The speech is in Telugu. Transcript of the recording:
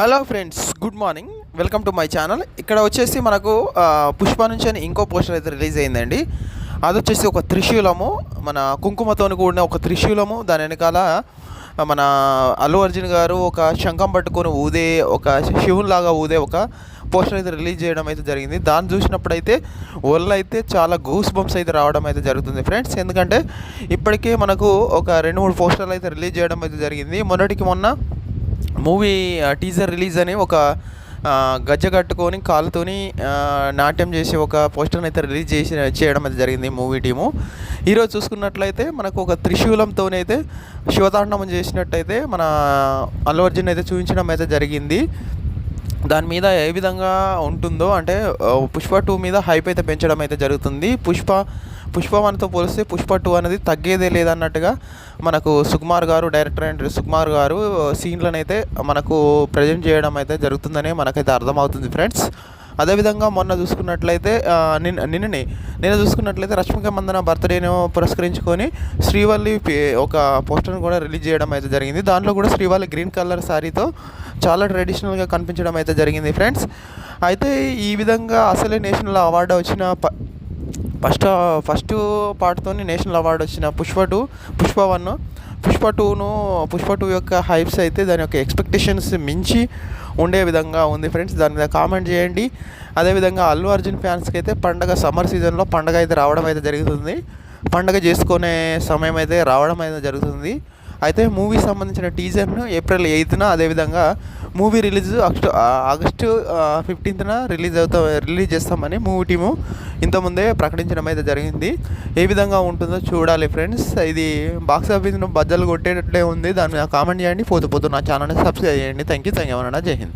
Hello friends good morning. Welcome to my channel. ఇక్కడ వచ్చేసి మనకు పుష్ప నుంచి అని ఇంకో పోస్టర్ అయితే రిలీజ్ అయిందండి. అది వచ్చేసి ఒక త్రిశూలము మన కుంకుమతోని కూడిన ఒక త్రిశూలము. దాని వెనకాల మన అల్లు అర్జున్ గారు ఒక శంఖం పట్టుకొని ఊదే ఒక శివునిలాగా ఊదే ఒక పోస్టర్ అయితే రిలీజ్ చేయడం అయితే జరిగింది. దాన్ని చూసినప్పుడైతే ఒళ్ళు అయితే చాలా గూస్ బంప్స్ అయితే రావడం అయితే జరుగుతుంది ఫ్రెండ్స్. ఎందుకంటే ఇప్పటికే మనకు ఒక రెండు మూడు పోస్టర్లు అయితే రిలీజ్ చేయడం అయితే జరిగింది. మొన్నటికి మొన్న మూవీ టీజర్ రిలీజ్ అని ఒక గజ్జ కట్టుకొని కాలుతోని నాట్యం చేసి ఒక పోస్టర్ని అయితే రిలీజ్ చేసి చేయడం అయితే జరిగింది మూవీ టీము. ఈరోజు చూసుకున్నట్లయితే మనకు ఒక త్రిశూలంతోనైతే శివతాండవం చేసినట్టయితే మన అల్లు అర్జున్ అయితే చూపించడం అయితే జరిగింది. దాని మీద ఏ విధంగా ఉంటుందో అంటే పుష్ప టూ మీద హైప్ అయితే పెంచడం అయితే జరుగుతుంది. పుష్ప పుష్ప వన్తో పోలిస్తే పుష్ప టూ అనేది తగ్గేదే లేదన్నట్టుగా మనకు సుకుమార్ గారు డైరెక్టర్ అండ్ సుకుమార్ గారు సీన్లను అయితే మనకు ప్రజెంట్ చేయడం అయితే జరుగుతుందని మనకైతే అర్థమవుతుంది ఫ్రెండ్స్. అదేవిధంగా మొన్న చూసుకున్నట్లయితే నిన్న నిన్ననే నిన్న చూసుకున్నట్లయితే రష్మిక మందన బర్త్డేను పురస్కరించుకొని శ్రీవల్లి ఒక పోస్టర్ని కూడా రిలీజ్ చేయడం అయితే జరిగింది. దాంట్లో కూడా శ్రీవల్లి గ్రీన్ కలర్ శారీతో చాలా ట్రెడిషనల్గా కనిపించడం అయితే జరిగింది ఫ్రెండ్స్ అయితే ఈ విధంగా అసలే నేషనల్ అవార్డు వచ్చిన ప ఫస్ట్ ఫస్ట్ పార్ట్తోని నేషనల్ అవార్డు వచ్చిన పుష్ప టూ పుష్ప వన్ పుష్ప టూను పుష్ప టూ యొక్క హైప్స్ అయితే దాని యొక్క ఎక్స్పెక్టేషన్స్ మించి ఉండే విధంగా ఉంది ఫ్రెండ్స్ దాని మీద కామెంట్ చేయండి. అదేవిధంగా అల్లు అర్జున్ ఫ్యాన్స్కి అయితే పండగ సమ్మర్ సీజన్లో పండగ అయితే రావడం అయితే జరుగుతుంది. పండగ చేసుకునే సమయం అయితే రావడం అయితే జరుగుతుంది. అయితే మూవీ సంబంధించిన టీజర్ను ఏప్రిల్ ఎయిత్న అదేవిధంగా మూవీ రిలీజ్ ఆగస్టు ఆగస్టు ఫిఫ్టీన్త్న రిలీజ్ అవుతా రిలీజ్ చేస్తామని మూవీ టీము ఇంతకుముందే ప్రకటించడం అయితే జరిగింది. ఏ విధంగా ఉంటుందో చూడాలి ఫ్రెండ్స్. ఇది బాక్స్ ఆఫీస్ను బద్దలు కొట్టేటట్లే ఉంది. దాని మీద కామెంట్ చేయండి. పోతూ పోతూ నా ఛానల్ని సబ్స్క్రైబ్ చేయండి. థ్యాంక్ యూ థ్యాంక్ యూ జై హింద్.